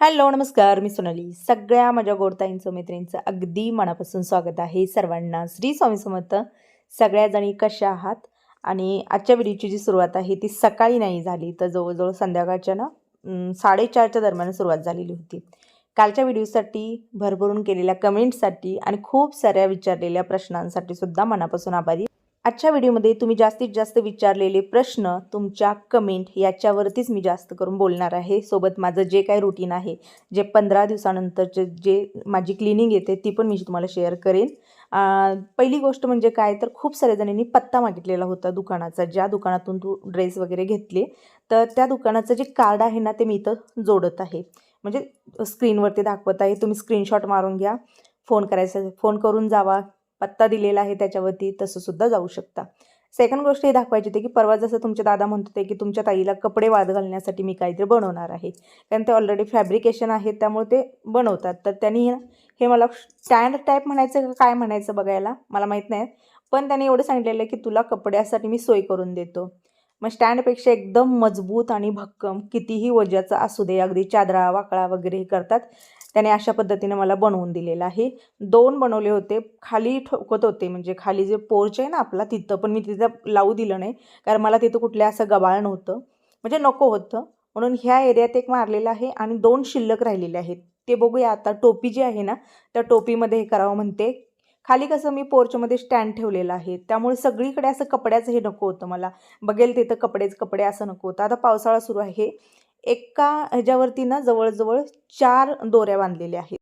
Hello नमस्कार. मी सोनाली. सगळ्या माझ्या गोडताईंचं मैत्रिणींचं अगदी मनापासून स्वागत आहे सर्वांना. श्री स्वामी समर्थ. सगळ्याजणी कशा आहात? आणि आजच्या व्हिडिओची जी सुरुवात आहे ती सकाळी नाही झाली तर जवळजवळ संध्याकाळच्या ना साडेचारच्या दरम्यान सुरुवात झालेली होती. कालच्या व्हिडिओसाठी भरभरून केलेल्या कमेंटसाठी आणि खूप साऱ्या विचारलेल्या प्रश्नांसाठी सुद्धा मनापासून आभारी आजच्या व्हिडिओमध्ये तुम्ही जास्तीत जास्त विचारलेले प्रश्न तुमच्या कमेंट याच्यावरतीच मी जास्त करून बोलणार आहे. सोबत माझं जे काही रुटीन आहे जे पंधरा दिवसानंतरचे जे माझी क्लिनिंग येते ती पण मी तुम्हाला शेअर करेन. पहिली गोष्ट म्हणजे काय? तर खूप साऱ्या जणांनी पत्ता मागितलेला होता दुकानाचा. ज्या दुकानातून तू ड्रेस वगैरे घेतले तर त्या दुकानाचं जे कार्ड आहे ना ते मी इथं जोडत आहे. म्हणजे स्क्रीनवरती दाखवत आहे. तुम्ही स्क्रीनशॉट मारून घ्या. फोन करायचा फोन करून जावा. पत्ता दिलेला आहे त्याच्यावरती तसं सुद्धा जाऊ शकता. सेकंड गोष्ट हे दाखवायची होती की परवा जसं तुमचे दादा म्हणत होते की तुमच्या ताईला कपडे वाद घालण्यासाठी मी काहीतरी बनवणार आहे. कारण ते ऑलरेडी फॅब्रिकेशन आहे त्यामुळे ते बनवतात. तर त्यांनी हे मला स्टँड टाईप म्हणायचं का काय म्हणायचं बघायला मला माहीत नाही. पण त्याने एवढं सांगितलेलं आहे की तुला कपड्यासाठी मी सोय करून देतो. मग स्टँडपेक्षा एकदम मजबूत आणि भक्कम कितीही वजाचं असू दे अगदी चादरा वाकळा वगैरे हे करतात. त्याने अशा पद्धतीने मला बनवून दिलेलं आहे. दोन बनवले होते. खाली ठोकत होते. म्हणजे खाली जे पोर्च आहे ना आपला तिथं पण मी तिथं लावू दिलं नाही. कारण मला तिथं कुठल्या असं गबाळ नव्हतं. म्हणजे नको होतं. म्हणून ह्या एरियात एक मारलेलं आहे आणि दोन शिल्लक राहिलेले आहेत. ते बघूया आता. टोपी जी आहे ना त्या टोपीमध्ये हे करावं म्हणते. खाली कसं मी पोर्चमध्ये स्टँड ठेवलेलं आहे. त्यामुळे सगळीकडे असं कपड्याचं हे नको होतं मला. बघेल तिथं कपडेच कपडे असं नको होतं. आता पावसाळा सुरू आहे. एका ह्याच्यावरती ना जवळजवळ चार दोऱ्या बांधलेल्या आहेत.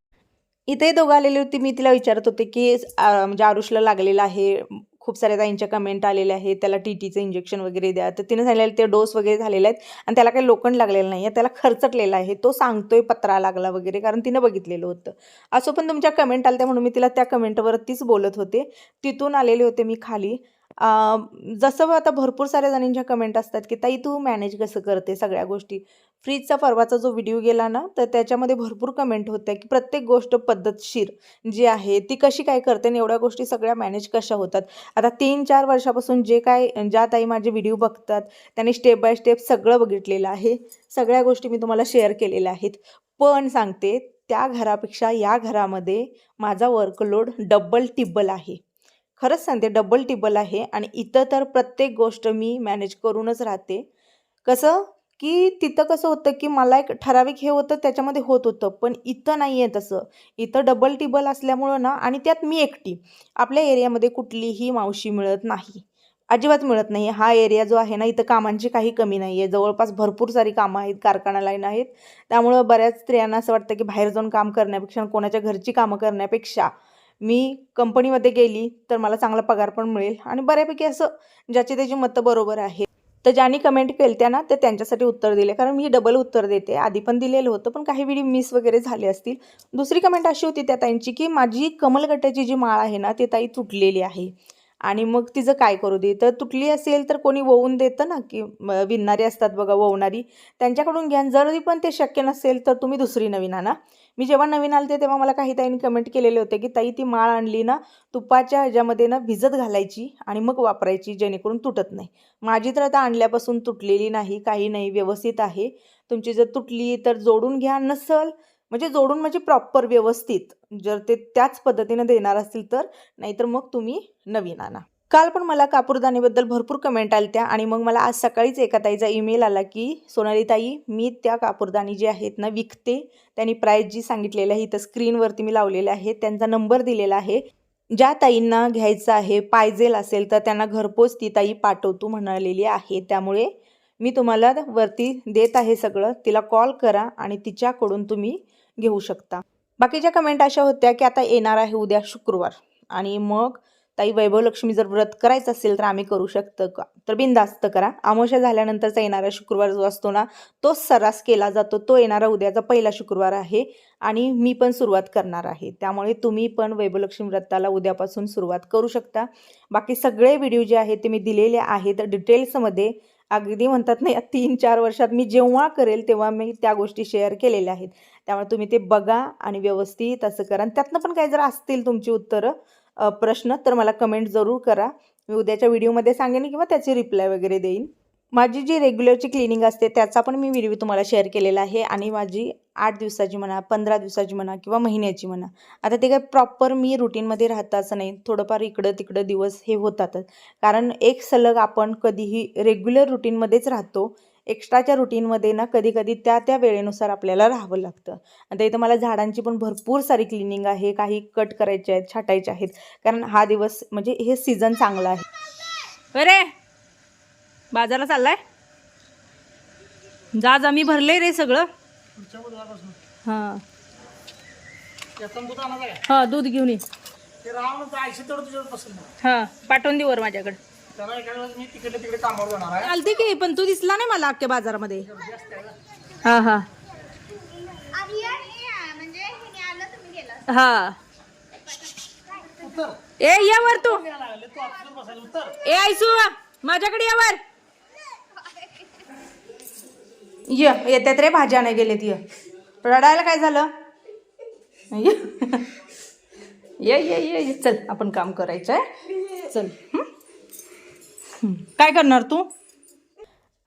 इथे दोघं आलेली होती मी तिला विचारत होते की म्हणजे आरुषला लागलेलं आहे खूप साऱ्या ताईंच्या कमेंट आलेल्या आहेत त्याला टी टीचं इंजेक्शन वगैरे द्या. तर तिने सांगितलेलं ते डोस वगैरे झालेले आहेत आणि त्याला काही लोखंड लागलेलं नाही आहे त्याला खर्चटलेला आहे तो सांगतोय पत्रा लागला वगैरे कारण तिनं बघितलेलं होतं. असं पण तुमच्या कमेंट आल्या म्हणून मी तिला त्या कमेंटवरतीच बोलत होते. तिथून आलेले होते मी खाली. जसं आता भरपूर साऱ्या जणींच्या कमेंट असतात की ताई तू मॅनेज कसं करते सगळ्या गोष्टी? फ्रीजचा परवाचा जो व्हिडिओ गेला ना तर त्याच्यामध्ये भरपूर कमेंट होत्या की प्रत्येक गोष्ट पद्धतशीर जी आहे ती कशी काय करते आणि एवढ्या गोष्टी सगळ्या मॅनेज कशा होतात? आता तीन चार वर्षापासून जे काय ज्या ताई माझे व्हिडिओ बघतात त्यांनी स्टेप बाय स्टेप सगळं बघितलेलं आहे. सगळ्या गोष्टी मी तुम्हाला शेअर केलेल्या आहेत. पण सांगते त्या घरापेक्षा या घरामध्ये माझा वर्कलोड डबल टिब्बल आहे. खरंच सांगते डबल टिबल आहे आणि इथं तर प्रत्येक गोष्ट मी मॅनेज करूनच राहते. कसं? की तिथं कसं होतं की मला एक ठराविक हे होतं त्याच्यामध्ये होत होतं पण इथं नाही आहे तसं. इथं डबल टिबल असल्यामुळं ना आणि त्यात मी एकटी. आपल्या एरियामध्ये कुठलीही मावशी मिळत नाही. अजिबात मिळत नाही हा एरिया जो आहे ना इथं कामांची काही कमी नाही आहे जवळपास भरपूर सारी कामं आहेत कारखाना लाईन आहेत. त्यामुळं बऱ्याच स्त्रियांना असं वाटतं की बाहेर जाऊन काम करण्यापेक्षा कोणाच्या घरची कामं करण्यापेक्षा मी कंपनीमध्ये गेली तर मला चांगला पगार पण मिळेल आणि बऱ्यापैकी असं ज्याची त्याची मतं बरोबर आहे तर ज्यांनी कमेंट केली त्या ना ते त्यांच्यासाठी उत्तर दिले. कारण मी डबल उत्तर देते. आधी पण दिलेलं होतं पण काही वेळी मिस वगैरे झाले असतील. दुसरी कमेंट अशी होती त्या ताईंची की माझी कमलगट्ट्याची जी माळ आहे ना ती ताई तुटलेली आहे. आणि मग तिचं काय करू दे? तर तुटली असेल तर कोणी वळून देतं ना की म, विणणारी असतात बघा वळणारी. त्यांच्याकडून घ्या. जरी पण ते शक्य नसेल तर तुम्ही दुसरी नवीन आणा. मी जेव्हा नवीन आलते तेव्हा मला काही ताईंनी कमेंट केलेले होते की ताई ती माळ आणली ना तुपाच्या ह्याच्यामध्ये ना भिजत घालायची आणि मग वापरायची जेणेकरून तुटत नाही. माझी तर आता आणल्यापासून तुटलेली नाही काही नाही व्यवस्थित आहे. तुमची जर तुटली तर जोडून घ्या नसल म्हणजे जोडून म्हणजे प्रॉपर व्यवस्थित. जर ते त्याच पद्धतीनं देणार असतील तर नाहीतर मग तुम्ही नवीन आणा. काल पण मला कापूरदाणीबद्दल भरपूर कमेंट आल्या त्या आणि मग मला आज सकाळीच एका ताईचा ईमेल आला की सोनाली ताई मी त्या कापूरदाणी जे आहेत ना विकते. त्यांनी प्राईस जी सांगितलेली आहे इथं स्क्रीनवरती मी लावलेले आहे. त्यांचा नंबर दिलेला आहे. ज्या ताईंना घ्यायचं आहे पायजेल असेल तर त्यांना घरपोच ती ताई पाठवतो म्हणालेली आहे. त्यामुळे मी तुम्हाला वरती देत आहे सगळं. तिला कॉल करा आणि तिच्याकडून तुम्ही घेऊ शकता. बाकीच्या कमेंट अशा होत्या की आता येणार आहे उद्या शुक्रवार. आणि मग ताई वैभवलक्ष्मी जर व्रत करायचं असेल तर आम्ही करू शकतो का? तर बिनधास्त करा. आमोशा झाल्यानंतरचा येणारा शुक्रवार जो असतो ना तो सर्रास केला जातो. तो येणारा उद्याचा पहिला शुक्रवार आहे आणि मी पण सुरुवात करणार आहे. त्यामुळे तुम्ही पण वैभवलक्ष्मी व्रताला उद्यापासून सुरुवात करू शकता. बाकी सगळे व्हिडिओ जे आहेत ते मी दिलेले आहेत. डिटेल्समध्ये अगदी म्हणतात ना या तीन चार वर्षात मी जेव्हा करेल तेव्हा मी त्या गोष्टी शेअर केलेल्या आहेत. त्यामुळे तुम्ही ते बघा आणि व्यवस्थित असं करा. आणि त्यातनं पण काही जर असतील तुमची उत्तरं प्रश्न तर मला कमेंट जरूर करा. मी उद्याच्या व्हिडिओमध्ये सांगेन किंवा त्याची रिप्लाय वगैरे देईन. माझी जी रेग्युलरची क्लिनिंग असते त्याचा पण मी व्हिडिओ तुम्हाला शेअर केलेला आहे आणि माझी आठ दिवसाची म्हणा पंधरा दिवसाची म्हणा किंवा महिन्याची म्हणा. आता ते काय प्रॉपर मी रुटीनमध्ये राहतं असं नाही. थोडंफार इकडं तिकडं दिवस हे होतातच. कारण एक सलग आपण कधीही रेग्युलर रुटीनमध्येच राहतो. एक्स्ट्राच्या रुटीनमध्ये ना कधी कधी त्या त्या वेळेनुसार आपल्याला राहावं लागतं. आता इथं मला झाडांची पण भरपूर सारी क्लिनिंग आहे. काही कट करायचे आहेत छाटायचे आहेत. कारण हा दिवस म्हणजे हे सीझन चांगलं आहे. अरे! बाजारला चाललाय? जा जा मी भरले रे सगळं. हां. हां दूध घेऊन ये. हां पाठवून दे वर माझ्याकडे. चालते की पण तू दिसला नाही मला अख्ख्या बाजारामध्ये. हां हां. हां. ए या वर तू. ए आयसू माझ्याकडे या वर ये येत्यात रे भाज्या नाही गेलेत ये. रडायला काय झालं? ये. ये ये ये चल आपण काम करायचं आहे चल काय करणार तू?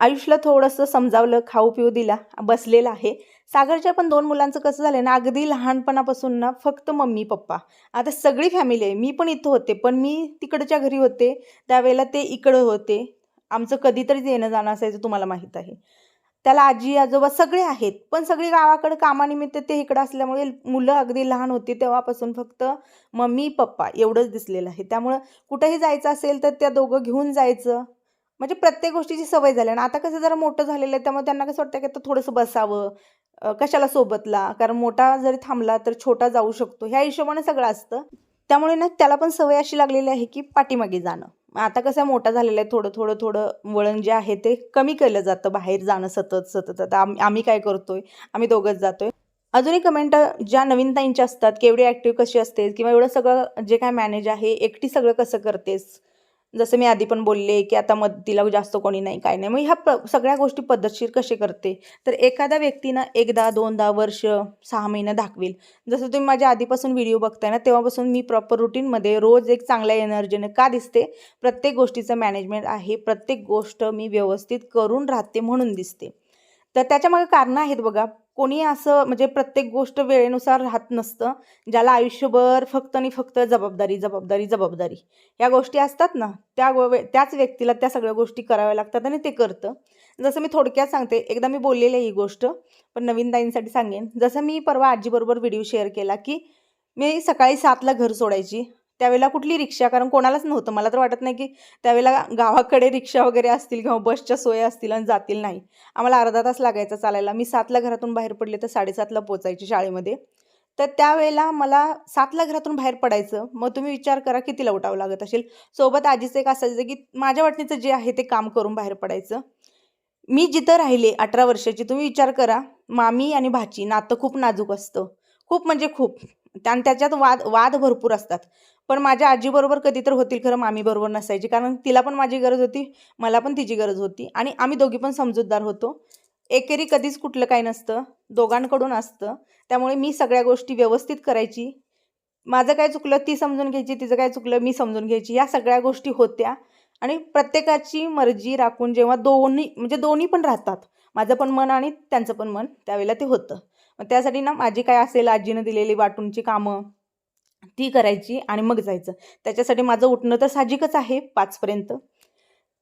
आयुषला थोडंसं समजावलं खाऊ पिऊ दिला बसलेला आहे. सागरच्या पण दोन मुलांचं कसं झालं ना अगदी लहानपणापासून ना फक्त मम्मी पप्पा. आता सगळी फॅमिली आहे. मी पण इथं होते पण मी तिकडच्या घरी होते. त्यावेळेला ते इकडं होते. आमचं कधीतरीच येणं जाणं असायचं तुम्हाला माहीत आहे. त्याला आजी आजोबा सगळे आहेत. पण सगळी गावाकडे कामानिमित्त ते इकडं असल्यामुळे मुलं अगदी लहान होती तेव्हापासून फक्त मम्मी पप्पा एवढंच दिसलेलं आहे. त्यामुळं कुठंही जायचं असेल तर त्या दोघं घेऊन जायचं. म्हणजे प्रत्येक गोष्टीची सवय झाली आणि आता कसं जरा मोठं झालेलं आहे त्यामुळे त्यांना कसं वाटतं की आता थोडंसं बसावं कशाला सोबतला? कारण मोठा जरी थांबला तर छोटा जाऊ शकतो. ह्या हिशोबाने सगळं असतं. त्यामुळे ना त्याला पण सवय अशी लागलेली आहे की पाठीमागे जाणं. आता कसं मोठा झालेला आहे थोडं थोडं थोडं वळण जे आहे ते कमी केलं जातं बाहेर जाणं सतत सतत. आता आम आम्ही काय करतोय? आम्ही दोघंच जातोय. अजूनही कमेंट ज्या नवीन ताईंच्या असतात की एवढी ॲक्टिव्ह कशी असतेस? किंवा एवढं सगळं जे काय मॅनेज आहे एकटी सगळं कसं करतेस? जसं मी आधी पण बोलले की आता मदतीला जास्त कोणी नाही काय नाही. मग ह्या प सगळ्या गोष्टी पद्धतशीर कसे करते? तर एखाद्या व्यक्तीनं एकदा दोनदा वर्ष सहा महिने दाखवेल. जसं तुम्ही माझ्या आधीपासून व्हिडिओ बघताय ना तेव्हापासून मी प्रॉपर रुटीनमध्ये रोज एक चांगल्या एनर्जीने का दिसते? प्रत्येक गोष्टीचं मॅनेजमेंट आहे प्रत्येक गोष्ट मी व्यवस्थित करून राहते म्हणून दिसते. तर त्याच्यामागे कारणं आहेत बघा. कोणी असं म्हणजे प्रत्येक गोष्ट वेळेनुसार राहत नसतं ज्याला आयुष्यभर फक्त आणि फक्त जबाबदारी जबाबदारी जबाबदारी या गोष्टी असतात ना त्या गो वे- त्याच व्यक्तीला त्या सगळ्या गोष्टी कराव्या लागतात आणि ते करतं. जसं मी थोडक्यात सांगते एकदा मी बोललेली आहे ही गोष्ट पण नवीन ताईंसाठी सांगेन. जसं मी परवा आजीबरोबर व्हिडिओ शेअर केला की मी सकाळी सातला घर सोडायची. त्यावेळेला कुठली रिक्षा? कारण कोणालाच नव्हतं. मला तर वाटत नाही की त्यावेळेला गावाकडे रिक्षा वगैरे असतील किंवा बसच्या सोय असतील आणि जातील नाही. आम्हाला अर्धा तास लागायचा चालायला. मी सातला घरातून बाहेर पडले तर साडेसातला पोचायची शाळेमध्ये. तर त्यावेळेला मला सातला घरातून बाहेर पडायचं. मग तुम्ही विचार करा कितीला उठावं लागत असेल. सोबत आजीचं एक असायचं की माझ्या वाटणीचं जे आहे ते काम करून बाहेर पडायचं. मी जिथं राहिले अठरा वर्षाची तुम्ही विचार करा मामी आणि भाची नातं खूप नाजूक असतं. खूप म्हणजे खूप. आणि त्याच्यात वाद वाद भरपूर असतात. पण माझ्या आजीबरोबर कधी तर होतील खरं मामीबरोबर नसायची. कारण तिला पण माझी गरज होती मला पण तिची गरज होती आणि आम्ही दोघी पण समजूतदार होतो. एकेरी कधीच कुठलं काही नसतं दोघांकडून असतं. त्यामुळे मी सगळ्या गोष्टी व्यवस्थित करायची. माझं काय चुकलं ती समजून घ्यायची तिचं काय चुकलं मी समजून घ्यायची. या सगळ्या गोष्टी होत्या आणि प्रत्येकाची मर्जी राखून जेव्हा दोन्ही म्हणजे दोन्ही पण राहतात. माझं पण मन आणि त्यांचं पण मन त्यावेळेला ते होतं. मग त्यासाठी ना माझी काय असेल आजीनं दिलेली वाटूंची कामं ती करायची आणि मग जायचं. त्याच्यासाठी माझं उठणं तर साहजिकच आहे पाचपर्यंत.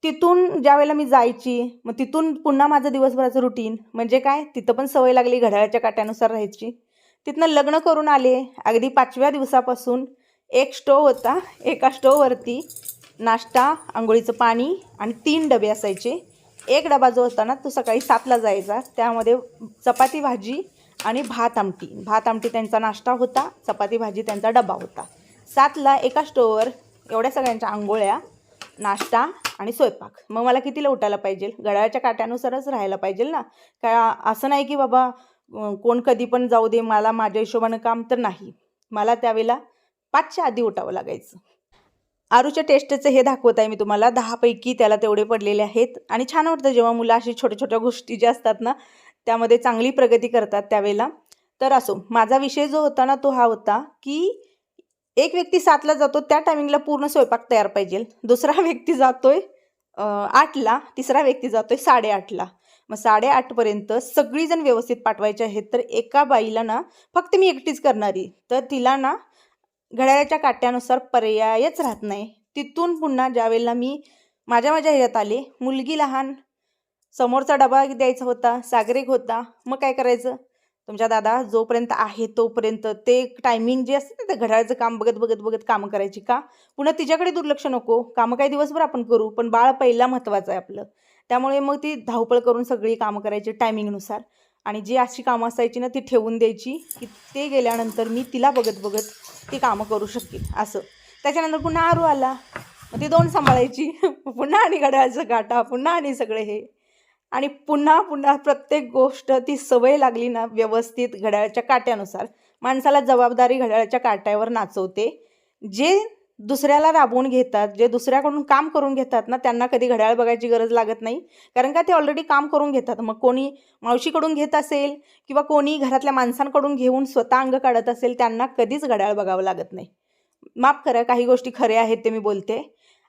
तिथून ज्या वेळेला मी जायची मग तिथून पुन्हा माझं दिवसभराचं रुटीन म्हणजे काय? तिथं पण सवय लागली घड्याळाच्या काट्यानुसार राहायची. तिथनं लग्न करून आले अगदी पाचव्या दिवसापासून एक स्टोव होता एका स्टोववरती नाश्ता आंघोळीचं पाणी आणि तीन डबे असायचे. एक डबा जो होता ना तो सकाळी सातला जायचा. त्यामध्ये चपाती भाजी आणि भात आमटी. भात आमटी त्यांचा नाश्ता होता चपाती भाजी त्यांचा डबा होता. सातला एका स्टोअर एवढ्या सगळ्यांच्या आंघोळ्या नाश्ता आणि स्वयंपाक. मग मला कितीला उठायला पाहिजे? घड्याळ्याच्या काट्यानुसारच राहायला पाहिजे ना? का असं नाही की बाबा कोण कधी पण जाऊ दे मला माझ्या हिशोबानं काम तर नाही. मला त्यावेळेला पाचच्या आधी उठावं लागायचं. आरूच्या टेस्टचं हे दाखवत आहे मी तुम्हाला. दहापैकी त्याला तेवढे पडलेले आहेत. आणि छान वाटतं जेव्हा मुलं अशी छोट्या छोट्या गोष्टी ज्या असतात ना त्यामध्ये चांगली प्रगती करतात त्यावेळेला. तर असो माझा विषय जो होता ना तो हा होता की एक व्यक्ती सातला जातो त्या टायमिंगला पूर्ण स्वयंपाक तयार पाहिजे. दुसरा व्यक्ती जातोय आठला तिसरा व्यक्ती जातोय साडेआठला. मग साडेआठपर्यंत सगळीजण व्यवस्थित पाठवायचे आहेत तर एका बाईला ना फक्त मी एकटीच करणारी. तर तिला ना घड्याळाच्या काट्यानुसार पर्यायच राहत नाही. तिथून पुन्हा ज्यावेळेला मी माझ्या माझ्या ह्याच्यात आले मुलगी लहान समोरचा डबा द्यायचा होता सागरिक होता. मग काय करायचं? तुमच्या दादा जोपर्यंत आहे तोपर्यंत ते टायमिंग जे असतं ना ते घड्याळचं काम बघत बघत बघत कामं करायची का? पुन्हा तिच्याकडे दुर्लक्ष नको. कामं काही दिवसभर आपण करू पण बाळ पहिला महत्त्वाचं आहे आपलं. त्यामुळे मग ती धावपळ करून सगळी कामं करायची टायमिंगनुसार आणि जी अशी कामं असायची ना ती ठेवून द्यायची की ते गेल्यानंतर मी तिला बघत बघत ती कामं करू शकेन असं. त्याच्यानंतर पुन्हा आरू आला. मग ती दोन सांभाळायची. पुन्हा आणि घड्याळचं काटा पुन्हा आणि सगळे हे. आणि पुन्हा पुन्हा प्रत्येक गोष्ट ती सवय लागली ना व्यवस्थित घड्याळाच्या काट्यानुसार. माणसाला जबाबदारी घड्याळाच्या काट्यावर नाचवते. जे दुसऱ्याला राबवून घेतात जे दुसऱ्याकडून काम करून घेतात ना त्यांना कधी घड्याळ बघायची गरज लागत नाही. कारण का ते ऑलरेडी काम करून घेतात. मग कोणी मावशीकडून घेत असेल किंवा कोणी घरातल्या माणसांकडून घेऊन स्वतः अंग काढत असेल त्यांना कधीच घड्याळ बघावं लागत नाही. माफ करा काही गोष्टी खऱ्या आहेत ते मी बोलते.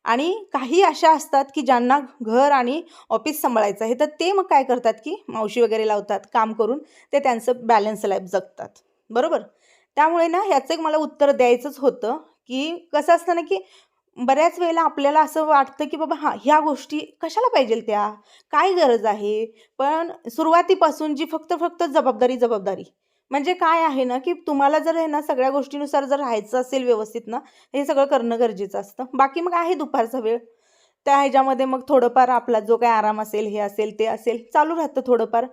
आणि काही अशा असतात की ज्यांना घर आणि ऑफिस सांभाळायचं आहे. तर ते मग काय करतात की मावशी वगैरे लावतात काम करून ते त्यांचं बॅलन्स लाईफ जगतात. बरोबर? त्यामुळे ना ह्याचं एक मला उत्तर द्यायचंच होतं की कसं असतं ना की बऱ्याच वेळेला आपल्याला असं वाटतं की बाबा हां ह्या गोष्टी कशाला पाहिजेल त्या? काय गरज आहे? पण सुरुवातीपासून जी फक्त फक्त जबाबदारी जबाबदारी म्हणजे काय आहे ना की तुम्हाला जर आहे ना सगळ्या गोष्टीनुसार जर राहायचं असेल व्यवस्थित ना हे सगळं करणं गरजेचं असतं. बाकी मग आहे दुपारचा वेळ. त्या ह्याच्यामध्ये मग थोडंफार आपला जो काय आराम असेल हे असेल ते असेल चालू राहतं थोडंफार.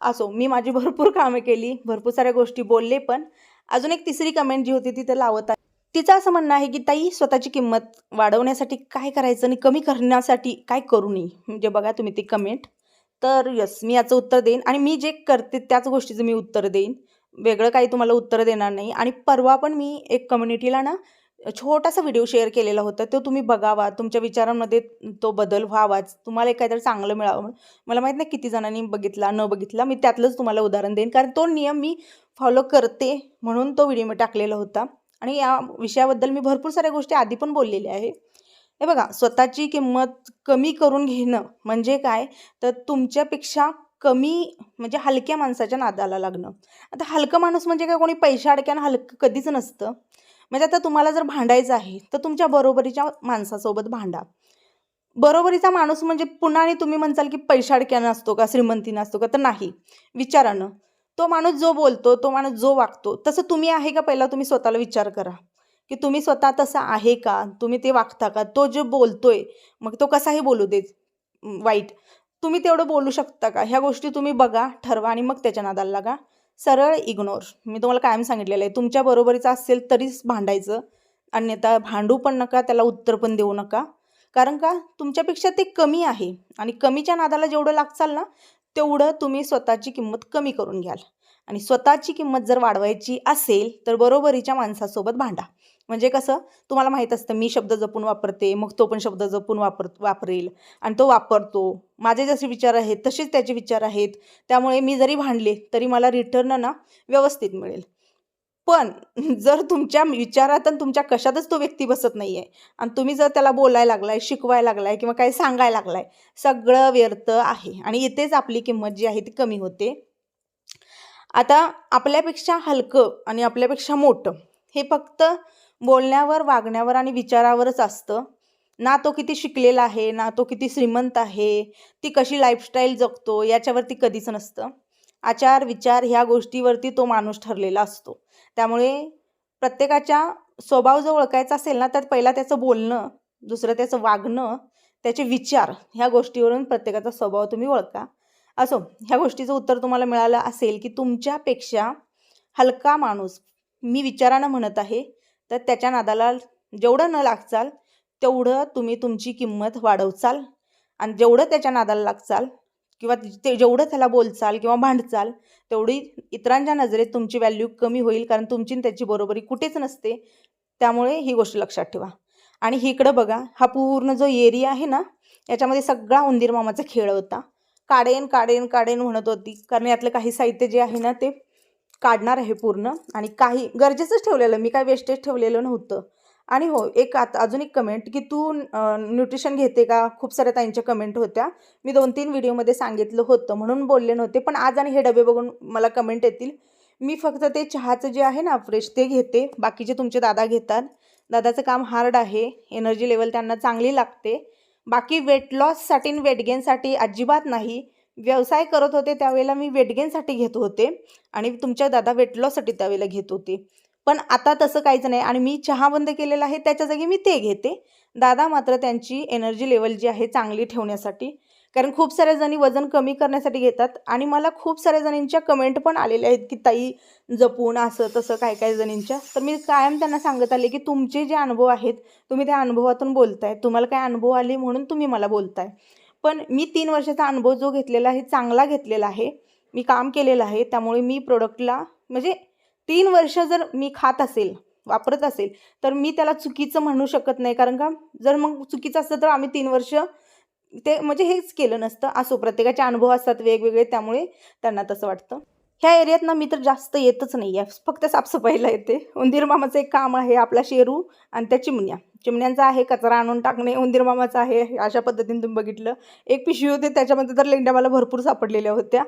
असो मी माझी भरपूर कामे केली भरपूर साऱ्या गोष्टी बोलले पण अजून एक तिसरी कमेंट जी होती ती तर लावत आहे. तिचं असं म्हणणं आहे की ताई स्वतःची किंमत वाढवण्यासाठी काय करायचं आणि कमी करण्यासाठी काय करू नये? म्हणजे बघा तुम्ही ती कमेंट तर यस मी याचं उत्तर देईन आणि मी जे करते त्याच गोष्टीचं मी उत्तर देईन. वेगळं काही तुम्हाला उत्तर देणार नाही. आणि परवा पण मी एक कम्युनिटीला ना छोटासा व्हिडिओ शेअर केलेला होता. तो तुम्ही बघावा. तुमच्या विचारांमध्ये तो बदल व्हावाच. तुम्हाला एक काहीतरी चांगलं मिळावं म्हणून. मला माहीत नाही किती जणांनी बघितला न बघितला. मी त्यातलंच तुम्हाला उदाहरण देईन. कारण तो नियम मी फॉलो करते म्हणून तो व्हिडिओ मी टाकलेला होता. आणि या विषयाबद्दल मी भरपूर साऱ्या गोष्टी आधी पण बोललेल्या आहे. हे बघा स्वतःची किंमत कमी करून घेणं म्हणजे काय? तर तुमच्यापेक्षा कमी म्हणजे हलक्या माणसाच्या नादाला लागणं. आता हलकं माणूस म्हणजे काय? कोणी पैशा अडक्यानं हलकं कधीच नसतं. म्हणजे आता तुम्हाला जर भांडायचं आहे तर तुमच्या बरोबरीच्या माणसासोबत भांडा. बरोबरीचा माणूस म्हणजे पुन्हा आणि तुम्ही म्हणसाल की पैशा अडक्यानं असतो का? श्रीमंतीनं असतो का? तर नाही. विचारानं तो माणूस जो बोलतो तो माणूस जो वागतो तसं तुम्ही आहे का? पहिला तुम्ही स्वतःला विचार करा. की तुम्ही स्वतः तसं आहे का? तुम्ही ते वागता का? तो जो बोलतोय मग तो कसाही बोलू दे वाईट. तुम्ही तेवढं बोलू शकता का? ह्या गोष्टी तुम्ही बघा ठरवा आणि मग त्याच्या नादाला लागा. सरळ इग्नोर मी तुम्हाला कायम सांगितलेलं आहे. तुमच्या बरोबरीचं असेल तरीच भांडायचं. अन्यथा भांडू पण नका त्याला उत्तर पण देऊ नका. कारण का? तुमच्यापेक्षा ते कमी आहे. आणि कमीच्या नादाला जेवढं लागचाल ना तेवढं तुम्ही स्वतःची किंमत कमी करून घ्याल. आणि स्वतःची किंमत जर वाढवायची असेल तर बरोबरीच्या माणसासोबत भांडा. म्हणजे कसं? तुम्हाला माहीत असतं मी शब्द जपून वापरते मग तो पण शब्द जपून वापर वापरेल आणि तो वापरतो. माझे जसे विचार आहेत तसेच त्याचे विचार आहेत. त्यामुळे मी जरी भांडले तरी मला रिटर्न ना व्यवस्थित मिळेल. पण जर तुमच्या विचारात आणि तुमच्या कशातच तो व्यक्ती बसत नाही आहे आणि तुम्ही जर त्याला बोलायला लागलाय शिकवायला लागलाय किंवा काही सांगायला लागलाय सगळं व्यर्थ आहे आणि इथेच आपली किंमत जी आहे ती कमी होते. आता आपल्यापेक्षा हलकं आणि आपल्यापेक्षा मोठं हे फक्त बोलण्यावर वागण्यावर आणि विचारावरच असतं. ना तो किती शिकलेला आहे ना तो किती श्रीमंत आहे ती कशी लाईफस्टाईल जगतो याच्यावरती कधीच नसतं. आचार विचार ह्या गोष्टीवरती तो माणूस ठरलेला असतो. त्यामुळे प्रत्येकाच्या स्वभाव जो ओळखायचा असेल ना तर पहिला त्याचं बोलणं दुसरं त्याचं वागणं त्याचे विचार ह्या गोष्टीवरून प्रत्येकाचा स्वभाव तुम्ही ओळखा. असो ह्या गोष्टीचं उत्तर तुम्हाला मिळालं असेल की तुमच्यापेक्षा हलका माणूस मी विचारानं म्हणत आहे तर त्याच्या नादाला जेवढं न लागचाल तेवढं तुम्ही तुमची किंमत वाढवचाल. आणि जेवढं त्याच्या नादाला लागचाल किंवा ते जेवढं त्याला बोलचाल किंवा भांडचाल तेवढी इतरांच्या नजरेत तुमची व्हॅल्यू कमी होईल कारण तुमची त्याची बरोबरी कुठेच नसते. त्यामुळे ही गोष्ट लक्षात ठेवा. आणि इकडं बघा हा पूर्ण जो एरिया आहे ना याच्यामध्ये सगळा उंदीर मामाचा खेळ होता. काढेन काढेन काढेन म्हणत होती. कारण यातलं काही साहित्य जे आहे ना ते काढणार आहे पूर्ण. आणि काही गरजेचंच ठेवलेलं मी काय वेस्टेज ठेवलेलं नव्हतं. आणि हो एक आता अजून एक कमेंट की तू न्यूट्रिशन घेते का? खूप साऱ्या ताईंच्या कमेंट होत्या. मी दोन तीन व्हिडिओमध्ये सांगितलं होतं म्हणून बोलले नव्हते. पण आज आणि हे डबे बघून मला कमेंट येतील. मी फक्त ते चहाचं जे आहे ना फ्रेश ते घेते. बाकीचे तुमचे दादा घेतात दादाचं काम हार्ड आहे. एनर्जी लेवल त्यांना चांगली लागते. बाकी वेट लॉससाठी आणि वेट गेनसाठी अजिबात नाही. व्यवसाय करत होते त्यावेळेला मी वेट गेनसाठी घेत होते आणि तुमच्या दादा वेट लॉससाठी त्यावेळेला घेत होते. पण आता तसं काहीच नाही आणि मी चहा बंद केलेला आहे त्याच्या जागी मी ते घेते. दादा मात्र त्यांची एनर्जी लेवल जी आहे चांगली ठेवण्यासाठी कारण खूप साऱ्या जणी वजन कमी करण्यासाठी घेतात आणि मला खूप साऱ्या जणींच्या कमेंट पण आलेल्या आहेत की ताई जपून असं तसं काय काय जणींच्या? तर मी कायम त्यांना सांगत आले की तुमचे जे अनुभव आहेत तुम्ही त्या अनुभवातून बोलताय. तुम्हाला काय अनुभव आले म्हणून तुम्ही मला बोलताय. पण मी तीन वर्षाचा अनुभव जो घेतलेला आहे चांगला घेतलेला आहे मी काम केलेलं आहे त्यामुळे मी प्रोडक्टला म्हणजे तीन वर्ष जर मी खात असेल वापरत असेल तर मी त्याला चुकीचं म्हणू शकत नाही. कारण का? जर मग चुकीचं असतं तर आम्ही तीन वर्ष ते म्हणजे हेच केलं नसतं. असो प्रत्येकाचे अनुभव असतात वेगवेगळे त्यामुळे त्यांना तसं वाटतं. ह्या एरियात ना मी तर जास्त येतच नाही आहे फक्त साफसफाईला येते. उंदीर मामाचं एक काम आहे आपला शेरू आणि त्या चिमण्या. चिमण्यांचा आहे कचरा आणून टाकणे उंदीर मामाचं आहे अशा पद्धतीने तुम्ही बघितलं. एक पिशवी होते त्याच्यामध्ये तर लेंड्या मला भरपूर सापडलेल्या होत्या.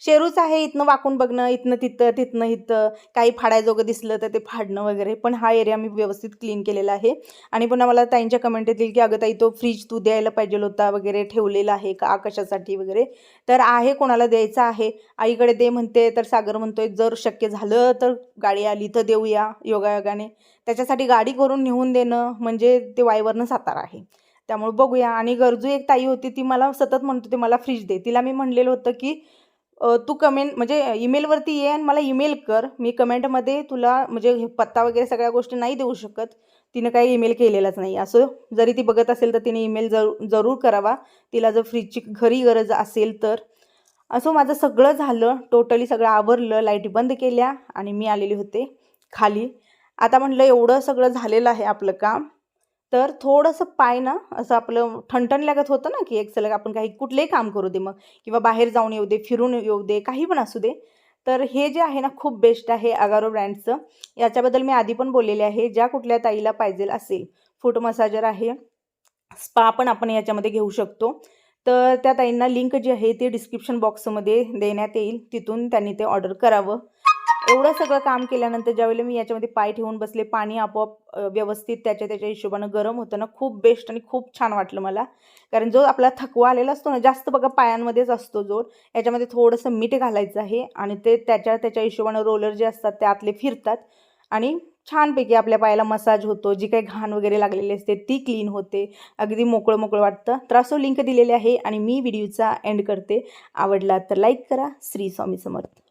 शेरूच आहे इथनं वाकून बघणं इथनं तिथं तिथनं इथं. काही फाडायजोगं दिसलं तर ते फाडणं वगैरे. पण हा एरिया मी व्यवस्थित क्लीन केलेला आहे. आणि पुन्हा मला ताईंच्या कमेंट येतील की अगं ताई तो फ्रीज तू द्यायला पाहिजे होता वगैरे ठेवलेला आहे का कशासाठी वगैरे? तर आहे कोणाला द्यायचा आहे. आईकडे दे म्हणते तर सागर म्हणतोय जर शक्य झालं तर गाडी आली तर देऊया योगायोगाने. त्याच्यासाठी गाडी करून नेऊन देणं म्हणजे ते वायवरनं सातारा आहे. त्यामुळे बघूया. आणि गरजू एक ताई होती ती मला सतत म्हणत होती मला फ्रीज दे. तिला मी म्हणलेलं होतं की तू कमेंट म्हणजे ईमेलवरती ये आणि मला ईमेल कर. मी कमेंटमध्ये तुला म्हणजे पत्ता वगैरे सगळ्या गोष्टी नाही देऊ शकत. तिनं काही ईमेल केलेलाच नाही. असं जरी ती बघत असेल तर तिने ईमेल जरूर जरूर करावा. तिला जर फ्रीजची घरी गरज असेल तर. असं माझं सगळं झालं. टोटली सगळं आवरलं. लाइट बंद केल्या आणि मी आलेले होते खाली. आता म्हटलं एवढं सगळं झालेलं आहे आपलं काम. तर थोडंसं पाय ना असं आपलं ठणठण लागत होतं ना की एक सलग आपण काही कुठलंही काम करू दे मग किंवा बाहेर जाऊन येऊ दे फिरून येऊ दे काही पण असू दे. तर हे जे आहे ना खूप बेस्ट आहे अगारो ब्रँडचं. याच्याबद्दल मी आधी पण बोललेले आहे. ज्या कुठल्या ताईला पाहिजे असेल फूट मसाजर आहे स्पा पण आपण याच्यामध्ये घेऊ शकतो. तर त्या ताईंना लिंक जी आहे ती डिस्क्रिप्शन बॉक्समध्ये देण्यात येईल. तिथून त्यांनी ते ऑर्डर करावं. एवढं सगळं काम केल्यानंतर ज्यावेळेला मी याच्यामध्ये पाय ठेवून बसले पाणी आपोआप व्यवस्थित त्याच्या त्याच्या हिशोबानं गरम होतं ना खूप बेस्ट आणि खूप छान वाटलं मला. कारण जो आपला थकवा आलेला असतो ना जास्त बघा पायांमध्येच असतो जोर याच्यामध्ये थोडंसं मीठ घालायचं आहे आणि ते त्याच्या त्याच्या हिशोबानं रोलर जे असतात ते आतले फिरतात. आणि छानपैकी आपल्या पायाला मसाज होतो जी काही घाण वगैरे लागलेली असते ती क्लीन होते. अगदी मोकळं मोकळं वाटतं. तर असं लिंक दिलेली आहे आणि मी व्हिडिओचा एंड करते. आवडला तर लाईक करा. श्री स्वामी समर्थ.